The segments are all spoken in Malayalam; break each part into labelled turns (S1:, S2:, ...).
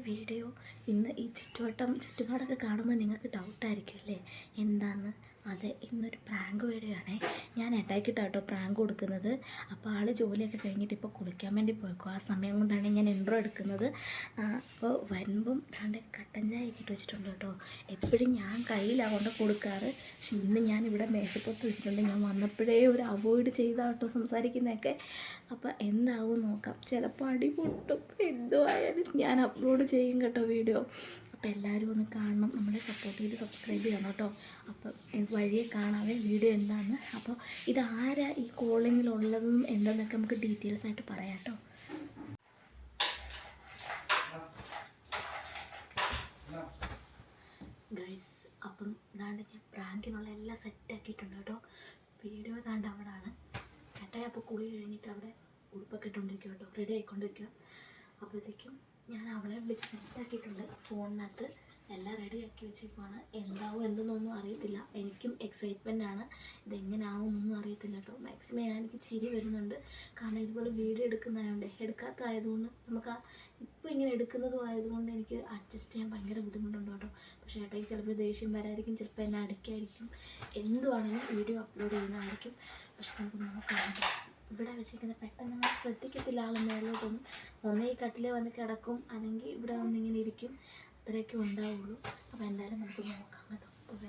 S1: വീഡിയോ ഇന്ന് ഈ ചുറ്റുവട്ടം ചുറ്റുപാടൊക്കെ കാണുമ്പോൾ നിങ്ങൾക്ക് ഡൗട്ടായിരിക്കും അല്ലേ? എന്താന്ന്? അതെ ഇന്നൊരു പ്രാങ്ക് വീഡിയോ ആണേ ഞാൻ ഏട്ടായിക്കിട്ടാ കേട്ടോ പ്രാങ്ക് കൊടുക്കുന്നത്. അപ്പോൾ ആൾ ജോലിയൊക്കെ കഴിഞ്ഞിട്ട് ഇപ്പോൾ കുളിക്കാൻ വേണ്ടി പോയിക്കോ. ആ സമയം കൊണ്ടാണ് ഞാൻ ഇൻട്രോ എടുക്കുന്നത്. അപ്പോൾ വരുമ്പം ദാണ്ട് കട്ടൻ ചായ ഒക്കെ ഇട്ട് വെച്ചിട്ടുണ്ട് കേട്ടോ. എപ്പോഴും ഞാൻ കയ്യിലാണ് കൊടുക്കാറ്. പക്ഷെ ഇന്ന് ഞാൻ ഇവിടെ മേശപ്പുറത്ത് വെച്ചിട്ടുണ്ട്. ഞാൻ വന്നപ്പോഴേ ഒരു അവോയ്ഡ് ചെയ്താ കേട്ടോ സംസാരിക്കുന്നതൊക്കെ. അപ്പോൾ എന്താവും നോക്കാം. ചിലപ്പോൾ അടിപൊട്ടും എന്തോ ആയാലും ഞാൻ അപ്ലോഡ് ചെയ്യും കേട്ടോ വീഡിയോ. അപ്പോൾ എല്ലാവരും ഒന്ന് കാണണം. നമ്മളെ സപ്പോർട്ട് ചെയ്ത് സബ്സ്ക്രൈബ് ചെയ്യണം കേട്ടോ. അപ്പം വഴിയെ കാണാവേ വീഡിയോ എന്താണെന്ന് അപ്പോൾ ഇത് ആരാ ഈ കോളിങ്ങിലുള്ളതും എന്തെന്നൊക്കെ നമുക്ക് ഡീറ്റെയിൽസ് ആയിട്ട് പറയാം കേട്ടോ. ഗൈസ് അപ്പം ഇതാണ്ട് ഞാൻ പ്രാങ്കിനുള്ള എല്ലാം സെറ്റ് ആക്കിയിട്ടുണ്ട് കേട്ടോ. വീഡിയോ ഇതാണ്ട് അവിടെ ആണ് ഏട്ടായി അപ്പോൾ കുളി കഴിഞ്ഞിട്ട് അവിടെ ഉടുപ്പൊക്കെ ഇട്ടുകൊണ്ടിരിക്കുക കേട്ടോ. റെഡി ആയിക്കൊണ്ടിരിക്കുക അപ്പോഴത്തേക്കും ഞാൻ അവളെ വിളിച്ച് സെറ്റ് ആക്കിയിട്ടുണ്ട്. ഫോണിനകത്ത് എല്ലാം റെഡി ആക്കി വെച്ചേക്കുവാണ് എന്താവും എന്തെന്നൊന്നും അറിയത്തില്ല. എനിക്കും എക്സൈറ്റ്മെന്റ് ആണ്. ഇതെങ്ങനാവും എന്നൊന്നും അറിയത്തില്ല കേട്ടോ. മാക്സിമം ഞാൻ എനിക്ക് ചിരി വരുന്നുണ്ട്. കാരണം ഇതുപോലെ വീഡിയോ എടുക്കുന്നതായതുകൊണ്ട് എടുക്കാത്തതായതുകൊണ്ട് നമുക്ക് ഇപ്പോൾ ഇങ്ങനെ എടുക്കുന്നതും ആയതുകൊണ്ട് എനിക്ക് അഡ്ജസ്റ്റ് ചെയ്യാൻ ഭയങ്കര ബുദ്ധിമുട്ടുണ്ട് കേട്ടോ. പക്ഷേ ഏട്ടായി ചിലപ്പോൾ ദേഷ്യം വരായിരിക്കും ചിലപ്പോൾ എന്നെ അടിക്കായിരിക്കും എന്തുവാണെങ്കിലും വീഡിയോ അപ്ലോഡ് ചെയ്യുന്നതായിരിക്കും. പക്ഷെ നമുക്ക് നോക്കാം. ഇവിടെ വെച്ചിരിക്കുന്ന പെട്ടെന്ന് നമ്മൾ ശ്രദ്ധിക്കത്തില്ല ആൾ മേലോട്ടൊന്നും ഒന്ന് ഈ കട്ടിൽ വന്ന് കിടക്കും. അല്ലെങ്കിൽ ഇവിടെ വന്ന് ഇങ്ങനെ ഇരിക്കും. അത്രയൊക്കെ ഉണ്ടാവുള്ളൂ. അപ്പോൾ എന്തായാലും നമുക്ക് നോക്കാം കേട്ടോ. അപ്പോൾ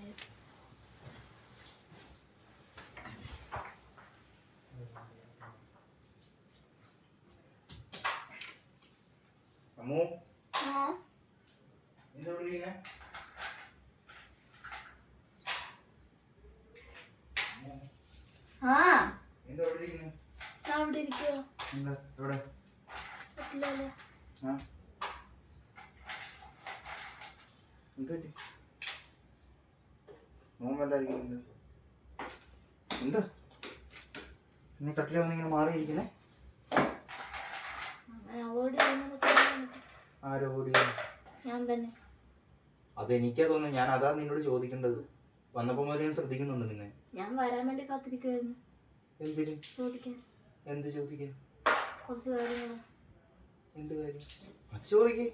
S2: അമ്മു. എന്താ ഇരിക്കുന്നെ?
S1: ആ
S2: എന്താ ഇവിടെ ഇരിക്കുന്നെ?
S1: ഞാൻ അവിടെ ഇരിക്കോ
S2: എന്താ? ഇവിടെ
S1: പറ്റില്ലല്ലോ
S2: ആ. എന്ത് പറ്റി? മോൻ വല്ലായിരിക്കും എന്ത്? എന്താ? നീ കട്ടിലെ വന്നിങ്ങനെ മാറിയിരിക്കണേ. ആരോ
S1: ഞാൻ തന്നെ.
S2: അതെനിക്കാ തോന്നുന്നു ഞാൻ അതാ നിന്നോട് ചോദിക്കേണ്ടത്. വന്നപ്പോ മുതൽ ഞാൻ ശ്രദ്ധിക്കുന്നുണ്ട് നിന്നെ.
S1: ഞാൻ വരാൻ വേണ്ടി കാത്തിരിക്കുവായിരുന്നു.
S2: എന്തിന്?
S1: ചോദിക്കാൻ.
S2: എന്ത് ചോദിക്കാൻ?
S1: കുറച്ച് കാര്യങ്ങൾ
S2: എന്ത് കാര്യം? അത് ചോദിക്കേ.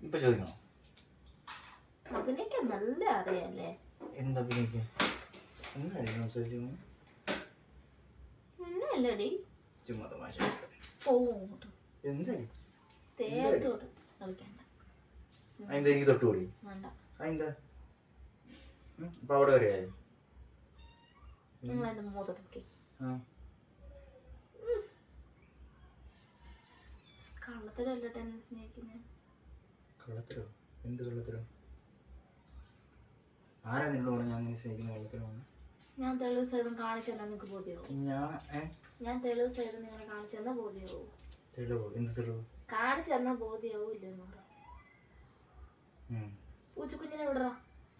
S2: ഇപ്പൊ ചോദിക്കണോ?
S1: അഭിനയിക്കാൻ നല്ല അറിയാല്ലേ?
S2: എന്താ അഭിനയിക്കാൻ എന്തായി സംസാരിച്ചു
S1: എന്നല്ലടി
S2: ചുമ്മാ തമാശ.
S1: പോട്ട്
S2: എന്തായി
S1: തേത്തോട്ട് കളിക്കണ്ട.
S2: അതെന്താ എനിക്ക് തൊട്ടുകൂടി
S1: വേണ്ട.
S2: അവിടെ
S1: നിങ്ങൾ
S2: ആ.
S1: കള്ളത്തിലല്ല എന്നെ സ്നേഹിക്കുന്നത്
S2: കള്ളത്തരോ? എന്ത് കള്ളത്തരോ? ആരാ നിന്നോട് പറഞ്ഞ ഞാൻ അങ്ങനെ സ്നേഹിക്കുന്ന കള്ളത്തരമാണ്
S1: ഞാൻ തെളിവ് സഹിതം കാണിച്ചു തന്നാൽ നിങ്ങൾക്ക് ബോധ്യമാവും.
S2: ഞാൻ ഏ?
S1: ഞാൻ തെളിവ് സഹിതം നിങ്ങളെ കാണിച്ചു തന്നാൽ ബോധ്യമാവും.
S2: തെളിവോ? എന്ത് തെളിവ്?
S1: കാണിച്ചു തന്നാൽ ബോധ്യമാവും ഇല്ലെന്ന് പറയാം
S2: ഉം.
S1: പൂച്ചക്കുഞ്ഞിനെ വിടറ.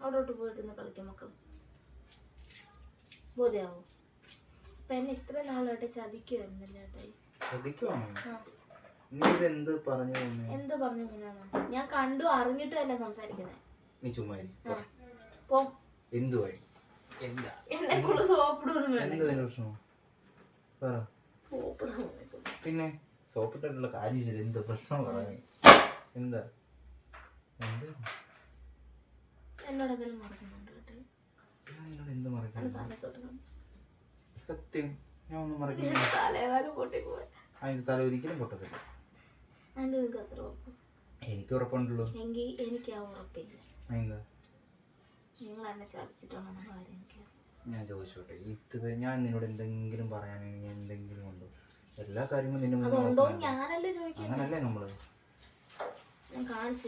S1: അവിടോട്ട് പോയിട്ട് ഇന്ന് കളിക്കും മക്കൾ ബോധ്യമാവും. അപ്പൊ എന്നെ ഇത്ര നാളായിട്ട് ചതിക്കുമായിരുന്നല്ലേ
S2: ശ്രദ്ധിക്കുവാണോ
S1: ആ.
S2: നീ ഇതെന്ത് പറഞ്ഞു?
S1: എന്ത് പറഞ്ഞു മിന്നാന്ന് ഞാൻ കണ്ടു അറിഞ്ഞിട്ട് തന്നെ സംസാരിക്കുന്നത്
S2: നീ
S1: ചുമ്മാരി പോ.
S2: എന്ത് വഴി? എന്താ?
S1: എന്നെ കൂടെ സോപ്പിടൊന്നും
S2: പ്രശ്നം? പറ. പിന്നെ സോപ്പിട്ടിട്ടുള്ള എന്ത് പ്രശ്നം പറയാൻ? എന്താ? എന്താ?
S1: എന്നോട് എന്തെങ്കിലും മറക്കുന്നുണ്ട്
S2: മറക്കുന്നു? സത്യം ഞാൻ ഒന്നും അതിന്റെ തല ഒരിക്കലും പൊട്ടത്തില്ല.
S1: നിങ്ങൾക്ക് അത്ര ഉറപ്പ്?
S2: എനിക്ക് ഉറപ്പുണ്ടല്ലോ.
S1: എങ്കിൽ എനിക്ക് ആ ഉറപ്പില്ല.
S2: എന്താ
S1: നിങ്ങൾ എന്നെ ചതിച്ചിട്ടുണ്ടെന്ന കാര്യം എനിക്ക്
S2: ഞാൻ ചോദിച്ചോട്ടെ. ഇത് ഞാൻ നിന്നോട് എന്തെങ്കിലും പറയാനെങ്കിൽ എന്തെങ്കിലും ഉണ്ടോ? എല്ലാ കാര്യങ്ങളും നിന്റെ ഉണ്ടോ
S1: ഞാനല്ലേ ചോദിക്കുന്നത്
S2: അങ്ങനല്ലേ നമ്മൾ?
S1: ഞാൻ കാണിച്ചു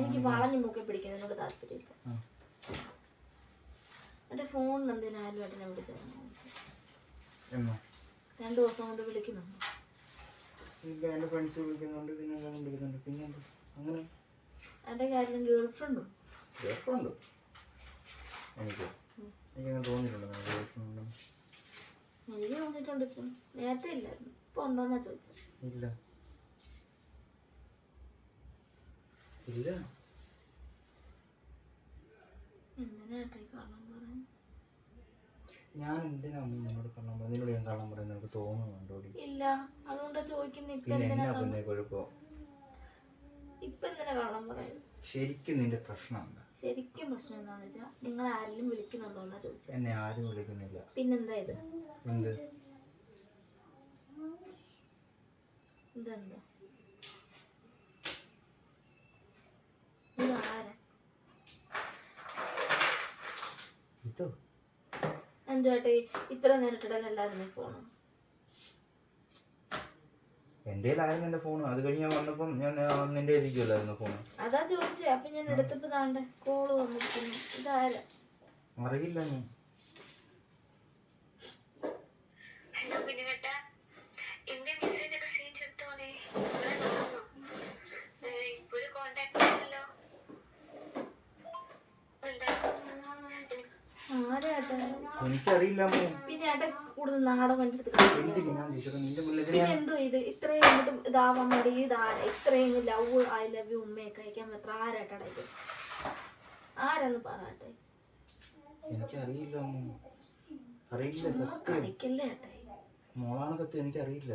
S1: എനിക്ക് വളഞ്ഞു മൂക്കി പിടിക്കുന്നതിനോട് താല്പര്യമില്ല. എന്റെ ഫോണിന് എന്തിനാ ആരുമായിട്ടെന്നെ വിളിച്ചതെന്ന്
S2: എന്നാ?
S1: രണ്ടു ദിവസം കൊണ്ട് വിളിക്കുന്നുണ്ട്
S2: ഇല്ല എന്റെ ഫ്രണ്ട്സ് വിളിക്കുന്നുണ്ട് പിന്നെ എല്ലാവരും വിളിക്കുന്നുണ്ട് പിന്നെ അങ്ങനെ.
S1: എന്റെ കാര്യം ഗേൾ ഫ്രണ്ടും
S2: കേൾക്കുന്നുണ്ട് എനിക്ക്. എനിക്കങ്ങനെ തോന്നിയിട്ടുണ്ട് ഗേൾഫ്രണ്ട്
S1: എനിക്ക് തോന്നിയിട്ടുണ്ട് ഇപ്പം. നേരത്തെ ഇല്ലായിരുന്നു. ഇപ്പൊ ഉണ്ടോന്നാ ചോദിച്ചത്.
S2: ഇല്ല. ഇല്ല
S1: എന്തിനാ ഏട്ടായി കള്ളം പറയാൻ
S2: ഞാൻ എന്തിനാ അമ്മ നിന്നോട് കള്ളം പറയുന്നത് നിന്നോട് ഞാൻ കള്ളം പറയുന്നത് എനിക്ക് തോന്നുന്നുണ്ടോ
S1: ഇല്ല. അതുകൊണ്ടാ ചോദിക്കുന്നത് ഇപ്പൊ
S2: പിന്നെ എന്നാ പിന്നെ കുഴപ്പം?
S1: ഇപ്പൊ എന്തിനാ കള്ളം പറയുന്നത്
S2: ശരിക്കും നിന്റെ പ്രശ്നം എന്താ?
S1: ശരിക്കും പ്രശ്നം എന്താണെന്ന് വെച്ചാൽ നിങ്ങൾ ആരെങ്കിലും വിളിക്കുന്നുണ്ടോ എന്നാ ചോദിച്ചത്
S2: എന്നെ ആരും വിളിക്കുന്നില്ല.
S1: പിന്നെന്താ ഇത്?
S2: എന്ത്?
S1: ഇതെന്താ? ഇത്
S2: ഇതോ?
S1: എന്തുവാട്ടെ? ഇത്ര നേരിട്ടിടലല്ലായിരുന്നു ഫോണ്
S2: എന്റെ ആയിരുന്നു എന്റെ ഫോൺ അത് കഴിഞ്ഞ് ഞാൻ വന്നപ്പം ഞാൻ നിന്റെ ഇരിക്കുമല്ലായിരുന്നു ഫോൺ
S1: അതാ ചോദിച്ചേ. അപ്പൊ ഞാൻ എടുത്തപ്പോ താണ്ടെ കോൾ വന്നിരിക്കുന്നു. ഇതായാലും
S2: അറിയില്ല നീ
S3: ഹലോ ബിനുവേട്ട എന്റെ മെസ്സേജ് ഒക്കെ സീൻ എടുത്തോളെ ഇവിടെ നോക്കുന്നു ഇപ്പൊരു കോണ്ടാക്ട് ഇല്ലല്ലോ
S1: ആരാട്ടെ
S2: എനിക്കറിയില്ല അമ്മേ.
S1: പിന്നെ ഏട്ടൻ കൂടുതൽ നാടകം കണ്ടെടുത്ത്
S2: എന്തിന് ഞാൻ ചോദിച്ചത് നിന്റെ മുന്നിൽ
S1: പിന്നെ
S2: ഞാൻ
S1: എന്തോ ഇത്? ഇത്രയും അങ്ങോട്ട് ഇതാവാൻ വേണ്ടി ഇതാണ് ഇത്രയും ലവ് ഐ ലവ് യു ഉമ്മയൊക്കെ അയക്കാൻ പറ്റുന്ന ആരാട്ടടാ ഇത്? ആരാന്ന് പറയട്ടെ?
S2: എനിക്കറിയില്ല അമ്മ. അറിയില്ല സത്യം.
S1: കളിക്കല്ലേ ഏട്ടെ
S2: മോളാണ് സത്യം എനിക്കറിയില്ല.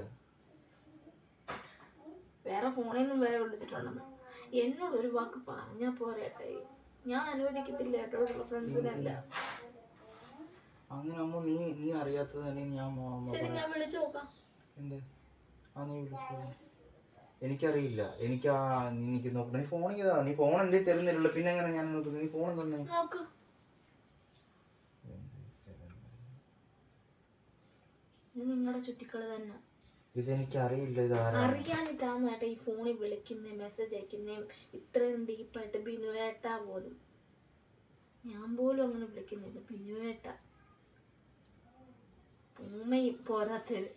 S1: വേറെ ഫോണിൽ നിന്നും വേറെ വിളിച്ചിട്ടുണ്ടെന്ന് എന്നോട് ഒരു വാക്ക് പറഞ്ഞാ പോരെ ഞാൻ അനുവദിക്കത്തില്ല ഏട്ടോ ഫ്രണ്ട്സിനല്ല
S2: അങ്ങനെ അമ്മ നീ നീ അറിയാത്തത് തന്നെ ഞാൻ
S1: ശരി ഞാൻ വിളിച്ചു നോക്കാം.
S2: എന്ത്? ആ നീ വിളിച്ചു എനിക്കറിയില്ല. എനിക്ക് ആ എനിക്ക് നോക്കണം നീ ഫോൺ ചെയ്താ നീ ഫോൺ എന്റെ തരുന്നില്ലല്ലോ. പിന്നെ എങ്ങനെ ഞാൻ നോക്കുന്നത് നീ ഫോൺ തന്നെ.
S1: നോക്ക്. ഇത് നിങ്ങളുടെ ചുറ്റിക്കളി തന്നെ.
S2: ഇതെനിക്ക് അറിയില്ല ഇത് ആരാണ്
S1: അറിയാനിട്ടാന്ന് ഏട്ടാ ഈ ഫോണിൽ വിളിക്കുന്നേ മെസ്സേജ് അയക്കുന്നേം. ഇത്രയും ഡീപ്പായിട്ട് ബിനുവേട്ടാ പോലും. ഞാൻ പോലും അങ്ങനെ വിളിക്കുന്നില്ല. ബിനുവേട്ട ഉമ്മയും പോരാത്തത്.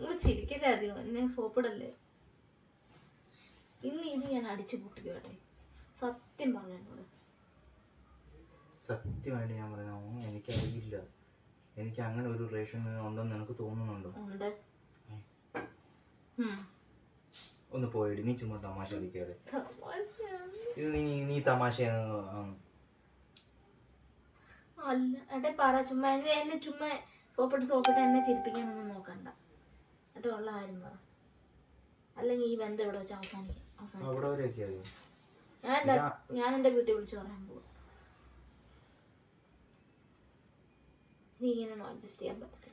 S1: ഉമ്മ ചിരിക്കല്ലേ അധികം? എന്നെ സോപ്പിടല്ലേ? ഇന്ന് ഇത് ഞാൻ അടിച്ചു പൊട്ടിക്കട്ടെ. സത്യം പറഞ്ഞു എന്നോട്.
S2: സത്യമായിട്ട് ഞാൻ പറഞ്ഞു എനിക്ക് എനിക്കറിയില്ല. എനിക്ക് അങ്ങനെ ഒരു റേഷൻ ഉണ്ടെന്ന് നിനക്ക് തോന്നുന്നുണ്ടോ?
S1: ഉണ്ട്.
S2: ഒന്ന് പോയിടി നീ ചുമ്മാ തമാശ കളിക്കാതെ. ഇത് നീ നീ തമാശ
S1: അല്ല എടേ പറ ചുമ്മാ എന്നെ ചുമ്മാ സോപ്പിട്ട് സോപ്പിട്ട് എന്നെ ചിരിപ്പിക്കാനൊന്നും നോക്കണ്ട. എന്നിട്ട് ഉള്ള കാര്യം പറ. അല്ലെങ്കിൽ ഈ ബന്ധം ഇവിടെ വെച്ച് അവസാനിക്കും. അവസാനിക്കും. ഞാൻ എന്റെ ഞാൻ എന്റെ വീട്ടിൽ വിളിച്ചു പറയാൻ പോകും നീ ഇങ്ങനെ അഡ്ജസ്റ്റ് ചെയ്യാൻ പറ്റത്തില്ല.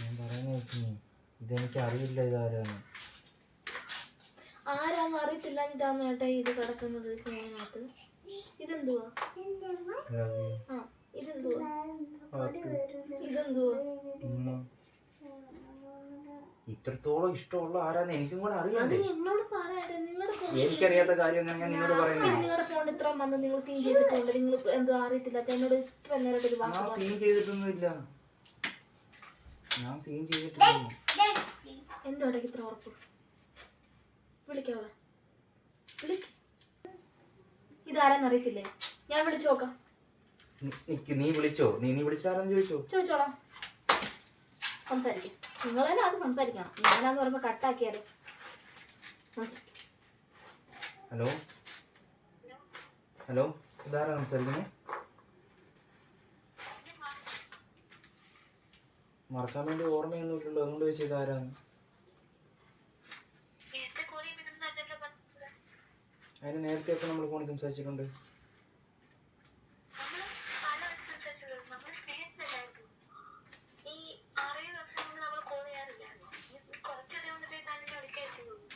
S2: ഞാൻ പറയുന്ന ഇതെനിക്ക് അറിയില്ല ഇതാരാന്ന്.
S1: ആരാന്ന് അറിയത്തില്ല ഇതാന്ന് ഏട്ടാ ഇത് കിടക്കുന്നത് ഫോണിനകത്ത്? ഇതെന്തുവാ. ആ ഇതെന്തുവാ. ഇതെന്തുവാ?
S2: ഇത്രത്തോളം ഇഷ്ടമുള്ള ആരാന്ന് എനിക്കും കൂടെ
S1: അറിയാം
S2: അറിയണ്ടേ
S1: എന്നോട് പറയട്ടെ നിങ്ങളുടെ ഫോൺ
S2: എനിക്കറിയാത്ത കാര്യം എങ്ങനെ ഞാൻ നിന്നോട് പറയുന്നത്
S1: നിങ്ങളുടെ ഫോൺ ഇത്ര വന്ന് നിങ്ങൾ സീൻ ചെയ്തിട്ടുണ്ട്. നിങ്ങൾ എന്തോ അറിയത്തില്ലാത്ത എന്നോട് ഇത്ര നേരം ഒരു വാക്ക്
S2: ഞാൻ സീൻ ചെയ്തിട്ടൊന്നുമില്ല. ഞാൻ സീൻ ചെയ്തിട്ടില്ല.
S1: എന്തോ ഇത്ര ഉറപ്പ്. വിളിക്കവളെ വിളിക്ക. ഇതാരാന്ന് അറിയത്തില്ലേ? ഞാൻ വിളിച്ചു നോക്കാം.
S2: നീ വിളിച്ചോ? നീ നീ വിളിച്ചിട്ടാരെന്ന് ചോദിച്ചോ?
S1: ചോദിച്ചോളാം. സംസാരിക്കും. നിങ്ങൾ തന്നെ അത് സംസാരിക്കണം. ഞാനാന്ന് പറയുമ്പോ കട്ടാക്കിയാലോ?
S2: ഹലോ? ഹലോ? ഇതാരാ സംസാരിക്കുന്നത് മറക്കാൻ വേണ്ടി ഓർമ്മയൊന്നുമില്ലല്ലോ അതുകൊണ്ട് ചോദിച്ചത് ഇതാരാന്ന്
S3: നേരത്തെ കോളി ബിനൊന്നും അല്ലല്ലോ പറഞ്ഞത്
S2: അതിന് നേരത്തെ ഒക്കെ നമ്മൾ ഫോണിൽ സംസാരിച്ചിട്ടുണ്ട്
S3: നമ്മൾ പലവട്ടം സംസാരിച്ചത് നമ്മൾ സ്നേഹത്തിലല്ലായിരുന്നു ഈ ആറേഴ് വർഷം കൊണ്ട് നമ്മൾ കോൾ ചെയ്യാറില്ലായിരുന്നു ഈ കുറച്ചധികം കൊണ്ട് നമ്മൾ തന്നെ സംസാരിച്ചിട്ടുണ്ട്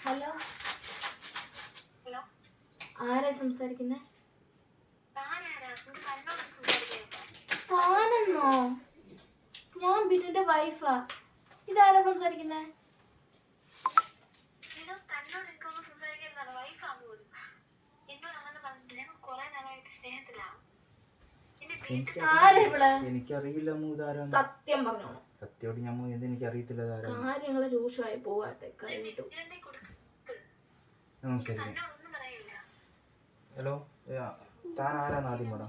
S1: ഹലോ?
S3: ഹലോ?
S1: ആരാ സംസാരിക്കുന്നേ? താനെന്നോ? ഞാൻ ബിനുന്റെ വൈഫാ ഇതാരാ സംസാരിക്കുന്നേ?
S3: എന്നോട് അങ്ങനെ പറഞ്ഞിട്ട് ഞങ്ങൾ കുറെ നാളായിട്ട് സ്നേഹത്തിലാണ്. എന്റെ വീട്ടിൽ
S2: എനിക്കറിയില്ല
S1: സത്യം
S2: സത്യമായിട്ട് ഞാൻ ഇത് എനിക്കറിയത്തില്ല
S1: കാര്യങ്ങൾ രൂക്ഷമായി പോവാട്ടെ കഴിഞ്ഞിട്ടു
S2: ഹലോ താൻ ആരാന്ന് ആദ്യം പറ.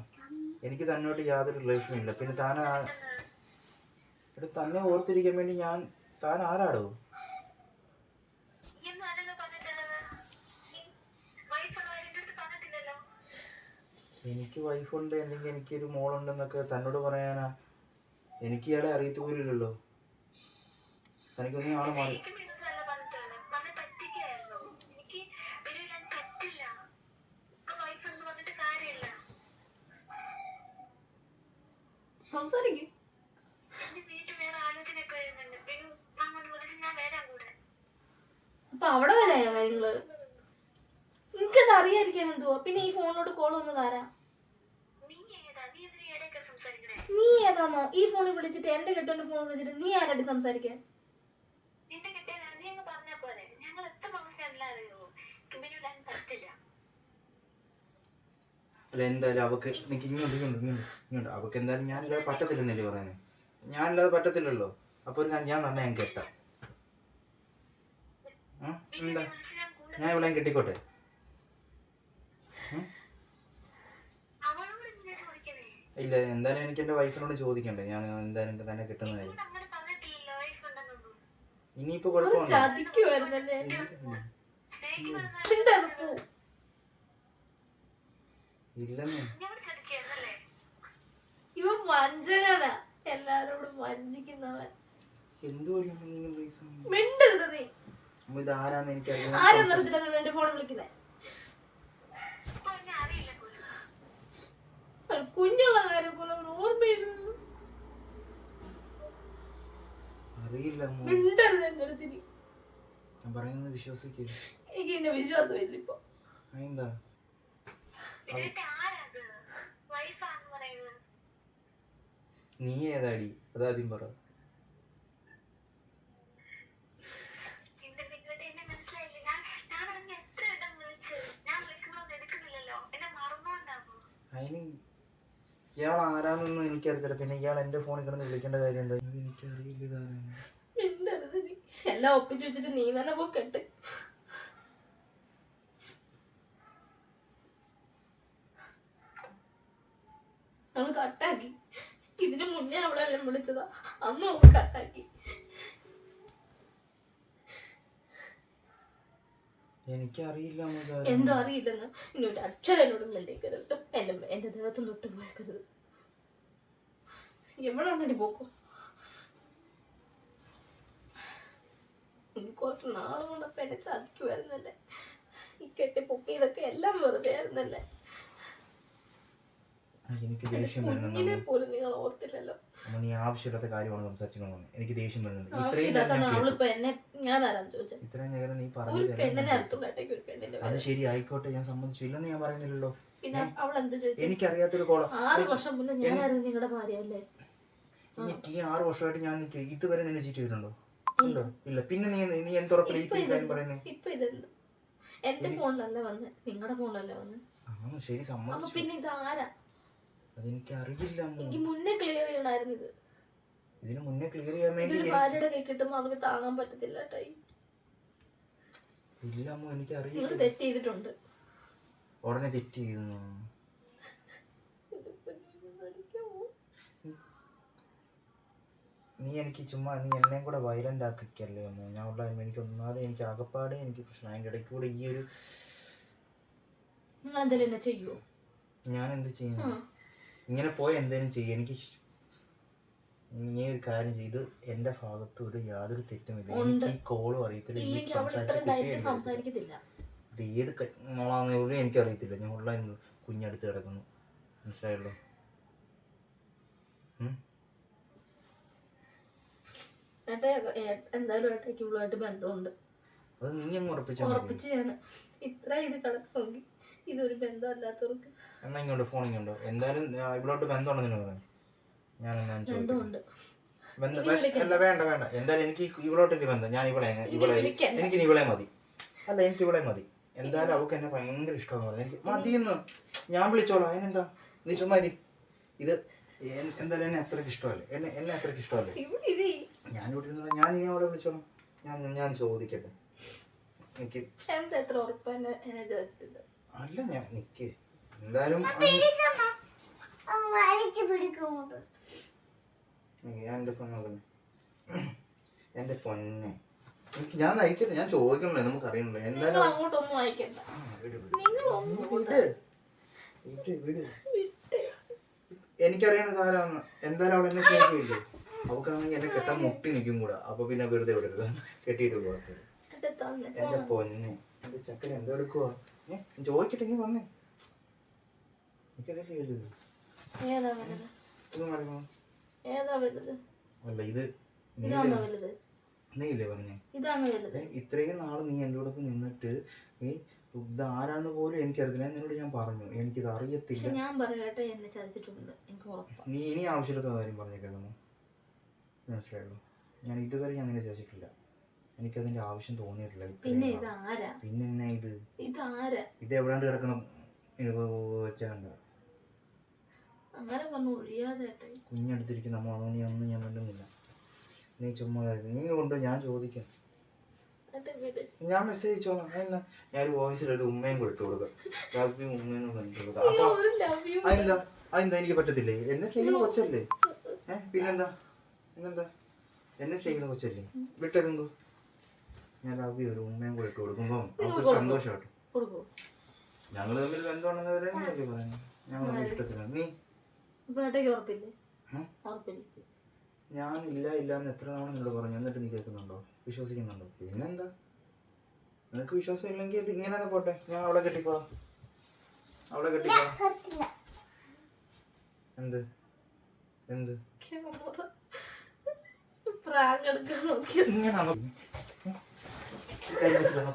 S2: എനിക്ക് തന്നോട്ട് യാതൊരു റിലേഷനും ഇല്ല. പിന്നെ താൻ എടാ തന്നെ ഓർത്തിരിക്കാൻ വേണ്ടി ഞാൻ താൻ ആരാടോ? എനിക്ക് വൈഫുണ്ട് അല്ലെങ്കിൽ എനിക്കൊരു മോളുണ്ടെന്നൊക്കെ തന്നോട് പറയാനാ. എനിക്ക് ഇയാളെ അറിയത്തു പോലില്ലല്ലോ തനിക്കൊന്നും ആളെ മാറി
S3: എനിക്കും ഇതൊന്നും അല്ല
S1: സംസാരിക്കും
S3: എന്റെ വീട്ടിൽ വേറെ ആലോചനയൊക്കെ വരുന്നുണ്ട് പിന്നെ നമ്മൾ വിളിച്ച് ഞാൻ വരാം കൂടെ
S1: അപ്പൊ അവിടെ വരായ കാര്യങ്ങൾ എനിക്കത് അറിയാതിരിക്കാൻ എന്തുവാ പിന്നെ ഈ ഫോണിലോട്ട് കോൾ വന്നതാരാ
S3: നീ ഏതാ നീ എന്തിനാ ഇടയ്ക്ക് സംസാരിക്കണേ
S1: നീ ഈ ഫോണിൽ വിളിച്ചിട്ട് എന്റെ കെട്ടോന്റെ ഫോൺ വിളിച്ചിട്ട് നീ ആരായിട്ട് സംസാരിക്കാൻ
S2: അല്ല എന്തായാലും അവക്ക് എനിക്ക് ഇങ്ങോട്ട് ഇങ്ങോട്ട് ഇങ്ങോട്ട് ഇങ്ങോട്ട് അവക്ക് എന്തായാലും ഞാനില്ലാതെ പറ്റത്തില്ലെന്നല്ലേ പറയുന്നത് ഞാനില്ലാതെ പറ്റത്തില്ലല്ലോ. അപ്പൊ ഞാൻ ഞാൻ തന്നെ ഞാൻ കെട്ടാം. എന്താ?
S3: ഞാൻ
S2: ഇവിടെ കെട്ടിക്കോട്ടെ ഉം?
S3: അവളോട് എന്തിനാ ചോദിക്കണേ
S2: ഇല്ല എന്തായാലും എനിക്ക് എന്റെ വൈഫിനോട് ചോദിക്കണ്ടേ? ഞാൻ എന്തായാലും എനിക്ക് തന്നെ കിട്ടുന്ന കാര്യം. ഇനിയിപ്പോ
S1: കുഴപ്പമില്ല.
S2: ഇല്ലെന്ന്.
S1: ഇവൻ വഞ്ചകനാ. എല്ലാരോടും വഞ്ചിക്കുന്നവൻ.
S2: എന്ത്
S1: മിണ്ടരുത് നീ.
S2: ഇത് ആരാന്ന് എനിക്കറിയാം
S1: ആരും നിർത്തില്ല നിന്റെ ഫോൺ വിളിക്കുന്നേ
S3: ഇപ്പൊ എന്നെ അറിയില്ല പോലും
S1: ഒരു കുഞ്ഞുള്ള കാര്യം പോലെ അവന് ഓർമ്മയില്ല
S2: അറിയില്ല
S1: മിണ്ടരുത് എന്റെ അടുത്തിന്
S2: ഞാൻ പറയുന്നത് വിശ്വസിക്കുക
S1: എനിക്ക് എന്നെ വിശ്വാസമില്ല ഇപ്പൊ.
S2: എന്താ നീ ഏതാടി? അതാദ്യം പറ.
S3: എന്റെ നിങ്ങളുടെ എന്നെ മനസ്സിലായില്ല? ഞാൻ ഞാൻ എത്ര ഇടം വിളിച്ച് ഞാൻ വിളിക്കുമ്പോഴൊന്നും എടുക്കുന്നില്ലല്ലോ. എന്നെ മറന്നുകൊണ്ടാണോ
S2: അതിന് ഇയാൾ ആരാന്നൊന്നും എനിക്കറിയത്തില്ല. പിന്നെ ഇയാൾ എന്റെ ഫോണിൽ കിടന്ന് വിളിക്കേണ്ട കാര്യം എന്താ? എനിക്കറിയില്ല ഇതാരാണ്
S1: മിണ്ടരുത് എല്ലാം ഒപ്പിച്ചു വെച്ചിട്ട് നീ തന്നെ പോ കെട്ട്. അവൾ കട്ടാക്കി ഇതിനു മുന്നേ അവളെ വിളിച്ചതാ. അന്ന് അവൾ കട്ടാക്കി
S2: എനിക്കറിയില്ല.
S1: എന്തോ അറിയില്ലെന്ന് എന്നോട് എന്നോട് മിണ്ടിക്കരുത്. എന്റെ എന്റെ ദേഹത്തും തൊട്ട് പോയക്കരുത് എവിടെയാണ് എന്റെ പോക്കോ? കുറച്ച് നാൾ കൊണ്ടപ്പോ എന്നെ ചതിക്കുമായിരുന്നല്ലേ ഈ കെട്ടി പൊക്കിയതൊക്കെ എല്ലാം വെറുതെ ആയിരുന്നല്ലേ? കുഞ്ഞിനെ പോലും നിങ്ങൾ ഓർത്തില്ലല്ലോ.
S2: അമ്മ നീ ആവശ്യമില്ലാത്ത കാര്യമാണ് സംസാരിച്ചുകൊണ്ടാണ് എനിക്ക് ദേഷ്യം വരുന്നുണ്ട്. ഇത്രയും ഇത്രയും നേരം നീ പറഞ്ഞു അത് ശരി ആയിക്കോട്ടെ ഞാൻ സമ്മതിച്ചു. ഇല്ലെന്ന് ഞാൻ പറയുന്നില്ലല്ലോ. എനിക്കറിയാത്തൊരു കോളം എനിക്ക് ഈ ആറ് വർഷമായിട്ട് ഞാൻ ഇതുവരെ നിന്നെ ചീറ്റ് ചെയ്തിട്ടുണ്ടോ? ഉണ്ടോ? ഇല്ല. പിന്നെ നീ നീ എന്തുറപ്പില്ല
S1: ഇപ്പൊ
S2: ഈ കാര്യം പറയുന്നേ?
S1: എന്റെ ഫോണിലല്ല വന്ന്? നിങ്ങളുടെ ഫോണിലല്ല വന്ന്?
S2: ശരി സമ്മതിച്ചു.
S1: പിന്നെ ഇത് ആരാ
S2: അതെനിക്ക് അറിയില്ല
S1: എനിക്ക് മുന്നേ ക്ലിയർ ചെയ്യണമായിരുന്നു ഇത്.
S2: ഇതിന് മുന്നേ ക്ലിയർ ചെയ്യാൻ വേണ്ടി
S1: ഇതൊരു ഭാര്യയുടെ കൈ അവർക്ക് താങ്ങാൻ പറ്റത്തില്ല ടൈം
S2: ഇല്ല അമ്മ എനിക്ക്
S1: നിങ്ങൾ
S2: അറിയില്ല
S1: തെറ്റ് ചെയ്തിട്ടുണ്ട്.
S2: ഉടനെ തെറ്റ് ചെയ്യുന്നു.
S1: നീ
S2: എനിക്ക് ചുമ്മാ നീ എന്നെയും കൂടെ വയലന്റ് ആക്കിക്കല്ലേ അമ്മ? ഞാൻ ഉള്ള എനിക്ക് ഒന്നാതെ എനിക്ക് ആകപ്പാടെ എനിക്ക് പ്രശ്നം. അതിന്റെ ഇടയ്ക്ക് കൂടെ ഈ ഒരു
S1: നിങ്ങൾ എന്തെങ്കിലും എന്നെ ചെയ്യുവോ?
S2: ഞാൻ എന്ത് ചെയ്യുന്നു. ഇങ്ങനെ പോയി എന്തേലും ചെയ്യും. എനിക്ക് നീ ഒരു കാര്യം ചെയ്ത് എന്റെ ഭാഗത്ത് ഒരു യാതൊരു തെറ്റുമില്ല. എനിക്ക് ഈ കോളും അറിയത്തില്ല. ഇത് ഏത് മോളാന്ന് പോലും എനിക്ക് അറിയത്തില്ല. ഞാൻ ഉള്ള കുഞ്ഞടുത്ത് കിടക്കുന്നു. മനസ്സിലായല്ലോ?
S1: എന്തായാലും ഏട്ടയ്ക്ക് ഇവളുമായിട്ട് ബന്ധമുണ്ട്.
S2: അത് നീ അങ്ങ് ഉറപ്പിച്ചാൽ മതി.
S1: ഉറപ്പിച്ച് ഞാൻ ഇത്ര ഇത് കിടക്കണമെങ്കിൽ ഇതൊരു ബന്ധമല്ലാത്തവർക്ക്
S2: എന്നാ ഇങ്ങോട്ട് ഫോൺ ഇങ്ങോട്ടോ. എന്തായാലും ഇവിടോട്ട് ബന്ധമുണ്ടെന്ന് പറഞ്ഞു? ഞാൻ എന്നാ
S1: ചോദിക്കുന്നു
S2: ബന്ധം അല്ല വേണ്ട വേണ്ട. എന്തായാലും എനിക്ക് ഇവിടോട്ട് ഇവിടോട്ടൊരു ബന്ധം. ഞാൻ ഇവിടെ ഇവിടെ എനിക്ക് ഇവിടെ ഇവളെ മതി. അല്ല എനിക്ക് ഇവളെ മതി. എന്തായാലും അവൾക്ക് എന്നെ ഭയങ്കര ഇഷ്ടമെന്ന് പറഞ്ഞു. എനിക്ക് മതിയെന്ന്. ഞാൻ വിളിച്ചോളാം. അതിനെന്താ? നീ ചുമ്മാ. ഇത് എന്തായാലും എന്നെ അത്രയ്ക്ക് ഇഷ്ടമല്ലേ? എന്നെ എന്നെ അത്രയ്ക്ക് ഇഷ്ടമല്ലേ?
S1: ഇവിടെ
S2: ഞാൻ ഇവിടെ ഇരുന്നോളാം. ഞാൻ ഇനി അവിടെ വിളിച്ചോളാം. ഞാൻ ഞാൻ ചോദിക്കട്ടെ. എനിക്ക് അല്ല ഞാൻ നിക്ക്. എന്തായാലും ഞാൻ എന്റെ പൊന്നെ എന്റെ പൊന്നെ. എനിക്ക് ഞാൻ നയിക്കട്ടെ? ഞാൻ ചോദിക്കണല്ലോ? നമുക്ക് അറിയണല്ലോ എന്തായാലും
S1: അങ്ങോട്ടൊന്നും അയക്കണ്ട.
S2: എനിക്കറിയണത് ആരാന്ന് എന്തായാലും അവിടെ എന്നെ സ്നേഹിക്കില്ലേ അവക്കാണെങ്കിൽ എന്നെ കെട്ടാൻ മുട്ടി നിൽക്കും കൂടെ. അപ്പൊ പിന്നെ വെറുതെ വിടരുത് കെട്ടിയിട്ട്
S1: എന്റെ
S2: എന്റെ പൊന്നെ. എന്റെ ചക്കര എന്തോ എടുക്കുവാ? ഏ ചോദിക്കട്ടെ ഇങ്ങനെ വന്നേ എനിക്കതല്ലേ വലുത്
S1: ഏതാ വലുത്?
S2: ഇത് മറിയുമോ
S1: ഏതാ വലുത്?
S2: അല്ല ഇത്
S1: ഇതാണോ
S2: നീ
S1: വലുത്?
S2: നീയില്ലേ പറഞ്ഞേ?
S1: ഇതാണോ വലുത്?
S2: ഏ, ഇത്രയും നാൾ നീ എന്റെ കൂടെ നിന്നിട്ട് ഈ ഇത് ആരാന്ന് പോലും എനിക്കറിയില്ല ഞാൻ നിന്നോട് ഞാൻ പറഞ്ഞു. എനിക്കിത് അറിയത്തില്ല.
S1: ഞാൻ പറയട്ടെ എന്നെ ചതിച്ചിട്ടുണ്ട്. എനിക്ക്
S2: നീ ഇനി ആവശ്യമില്ലാത്ത കാര്യം പറഞ്ഞേക്കുന്നു മനസ്സിലായുള്ളൂ ഞാൻ ഇതുവരെ ഞാൻ നിന്നെ ചതിച്ചിട്ടില്ല. എനിക്കതിന്റെ ആവശ്യം തോന്നിയിട്ടില്ല
S1: പിന്നെ ഇത് ആരാ
S2: പിന്നെ ഇത്?
S1: ഇത് ആരാ
S2: ഇത് എവിടാണ്ട് കിടക്കുന്ന വെച്ചാണ്ട്?
S1: അങ്ങനെ പറഞ്ഞു ഒഴിയാതെ
S2: കുഞ്ഞെടുത്തിരിക്കുന്ന അമ്മ അതുകൊണ്ട് ഞാൻ ഒന്നും ഞാൻ മിണ്ടുന്നില്ല. നീ ചുമ്മാ നീ കൊണ്ട് ഞാൻ ചോദിക്കാം. ഞാൻ മെസ്സേജ് അയച്ചോളാം. എന്നാ ഞാൻ വോയിസിൽ ഒരു ഉമ്മയും കൊടുത്തു. കൊടുക്കാം ലവ്യും ഉമ്മയും കൊടുത്തു. കൊടുക്കാം അപ്പൊ
S1: ഒരു.
S2: അതെന്താ? അതെന്താ? എനിക്ക് പറ്റത്തില്ലേ? എന്നെ സ്നേഹിക്കുന്ന കൊച്ചല്ലേ? ഏ പിന്നെന്താ? പിന്നെന്താ? എന്നെ സ്നേഹിക്കുന്ന കൊച്ചല്ലേ? വിട്ടെരുങ്കു ഞാൻ ലവ് ഒരു ഉമ്മയും കൊടുത്തു കൊടുക്കുമ്പോൾ അവർക്ക് സന്തോഷമായിട്ടു
S1: കൊടുക്കൂ.
S2: ഞങ്ങൾ തമ്മിൽ ബന്ധമുണ്ടെന്ന് വരെ പറഞ്ഞു ഞങ്ങൾ ഇഷ്ടത്തില്ല നീ ഞാൻ ഇല്ല ഇല്ല എന്ന് എത്ര തവണ നിങ്ങൾ പറഞ്ഞു. എന്നിട്ട് നീ കേൾക്കുന്നുണ്ടോ? വിശ്വസിക്കുന്നുണ്ടോ? പിന്നെന്താ? നിനക്ക് വിശ്വാസം ഇല്ലെങ്കിൽ ഇത് ഇങ്ങനെ തന്നെ പോട്ടെ. ഞാൻ അവളെ കെട്ടിക്കോളാം. അവളെ കെട്ടിക്കോളാം. എന്ത്? എന്ത്? ആണോ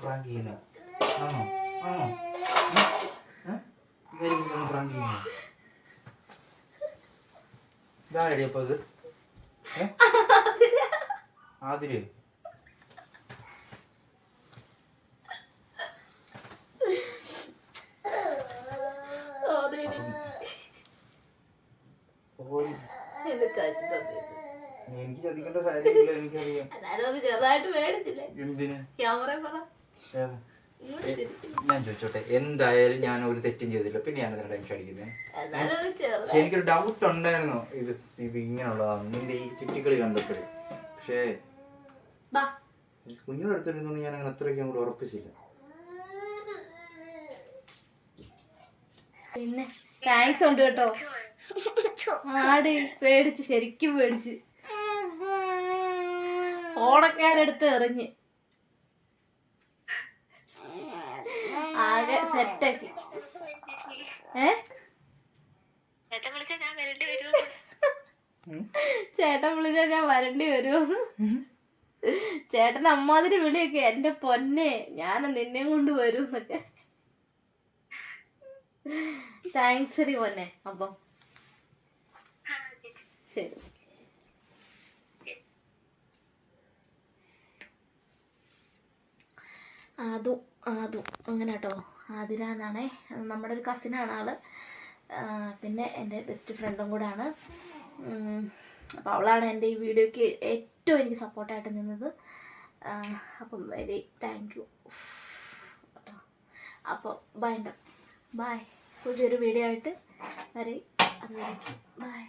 S2: പ്രാങ്ക് ചെയ്യുന്നത് ആണോ? ആണോ? പ്രാങ്ക് ചെയ്യുന്നത് ഇതാരടി അപ്പൊ ഇത്? ആതിര്. എനിക്ക് ചതിക്കേണ്ട കാര്യമില്ല എനിക്കറിയാം.
S1: ചെറുതായിട്ട് മേടിച്ചില്ലേ?
S2: എന്തിന്?
S1: ക്യാമറ പറ.
S2: ഞാൻ ചോദിച്ചോട്ടെ എന്തായാലും ഞാൻ ഒരു തെറ്റും ചെയ്തില്ല പിന്നെ ഞാൻ ഇതിനെ ടെൻഷൻ അടിക്കുന്നത് പക്ഷെ എനിക്കൊരു ഡൗട്ട് ഉണ്ടായിരുന്നു. ഇത് ഇത് ഇങ്ങനെയുള്ളതാണ് നിന്റെ ഈ ചുറ്റിക്കളി കണ്ടപ്പോഴേ പക്ഷേ
S1: ബാ.
S2: കുഞ്ഞിനെ എടുത്തിരുന്നോണ്ട് ഞാൻ അങ്ങനെ അത്രയ്ക്ക് അങ്ങോട്ട് ഉറപ്പിച്ചില്ല.
S1: പിന്നെ താങ്ക്സ് ഉണ്ട് കേട്ടോ. ആടി പേടിച്ച് ശരിക്കും പേടിച്ച്. ഞാൻ എറിഞ്ഞ്. സെറ്റാക്കി ഏ?
S3: ഞാൻ വരേണ്ടി വരുമോ
S1: ചേട്ടൻ വിളിച്ചാ ഞാൻ വരണ്ടി വരുമോ ചേട്ടൻ അമ്മാതിരി വിളിയൊക്കെ എന്റെ പൊന്നെ. ഞാൻ നിന്നെയും കൊണ്ട് വരും എന്നൊക്കെ. താങ്ക്സ് ഡി പൊന്നെ. അപ്പം. ശരി. അതും അതും അങ്ങനെ കേട്ടോ ആതിര നമ്മുടെ ഒരു കസിനാണ് ആൾ. പിന്നെ എന്റെ ബെസ്റ്റ് ഫ്രണ്ടും കൂടാണ്. അപ്പോൾ അവളാണ് എന്റെ ഈ വീഡിയോയ്ക്ക് ഏറ്റവും എനിക്ക് സപ്പോർട്ടായിട്ട് നിന്നത്. അപ്പം വെരി താങ്ക് യു അപ്പോൾ ബൈ ബൈ പുതിയൊരു വീഡിയോ ആയിട്ട് വരെ. അതുവരേക്കും. ബൈ